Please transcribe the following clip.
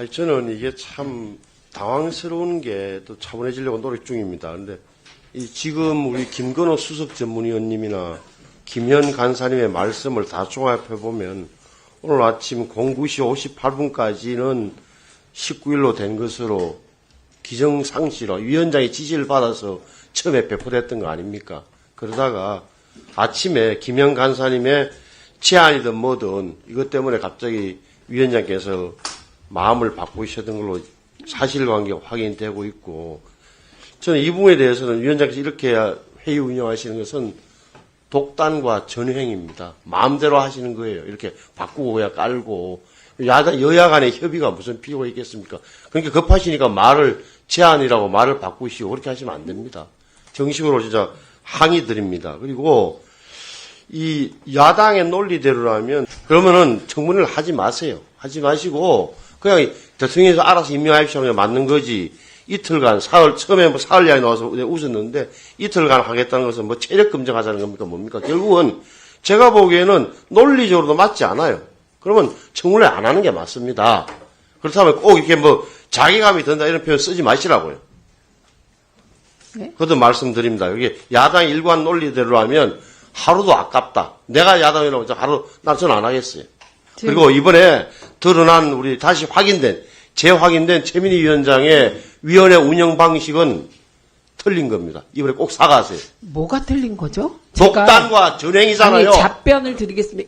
아니 저는 이게 참 당황스러운 게 또 차분해지려고 노력 중입니다. 이 지금 우리 김건호 수석 전문위원님이나 김현 간사님의 말씀을 다 종합해 보면 오늘 아침 09시 58분까지는 19일로 된 것으로 기정상시로 위원장의 지시를 받아서 처음에 배포됐던 거 아닙니까? 그러다가 아침에 김현 간사님의 제안이든 뭐든 이것 때문에 갑자기 위원장께서 마음을 바꾸셨던 걸로 사실관계가 확인되고 있고 저는 이 부분에 대해서는 위원장께서 이렇게 회의 운영하시는 것은 독단과 전횡입니다. 마음대로 하시는 거예요. 이렇게 바꾸고 그냥 깔고 야다 여야 간의 협의가 무슨 필요가 있겠습니까? 그러니까 급하시니까 말을 제안이라고 말을 바꾸시고 그렇게 하시면 안 됩니다. 정식으로 진짜 항의 드립니다. 그리고 이 야당의 논리대로라면 그러면은 청문회를 하지 마세요. 하지 마시고 그냥 대통령에서 알아서 임명하십시오 하면 맞는 거지. 이틀간 사흘 처음에 뭐 사흘 이야기 나와서 웃었는데 이틀간 하겠다는 것은 뭐 체력 검증하자는 겁니까 뭡니까? 결국은 제가 보기에는 논리적으로도 맞지 않아요. 그러면 청문회 안 하는 게 맞습니다. 그렇다면 꼭 이렇게 뭐 자괴감이 든다 이런 표현 쓰지 마시라고요. 네? 그것도 말씀드립니다. 여기 야당 일관 논리대로 하면 하루도 아깝다. 내가 야당이라고 하루 난전안 하겠어요. 그리고 이번에 드러난 우리 다시 확인된 재확인된 최민희 위원장의 위원회 운영 방식은 틀린 겁니다. 이번에 꼭 사과하세요. 뭐가 틀린 거죠? 독단과 전횡이잖아요. 아니, 답변을 드리겠습니다.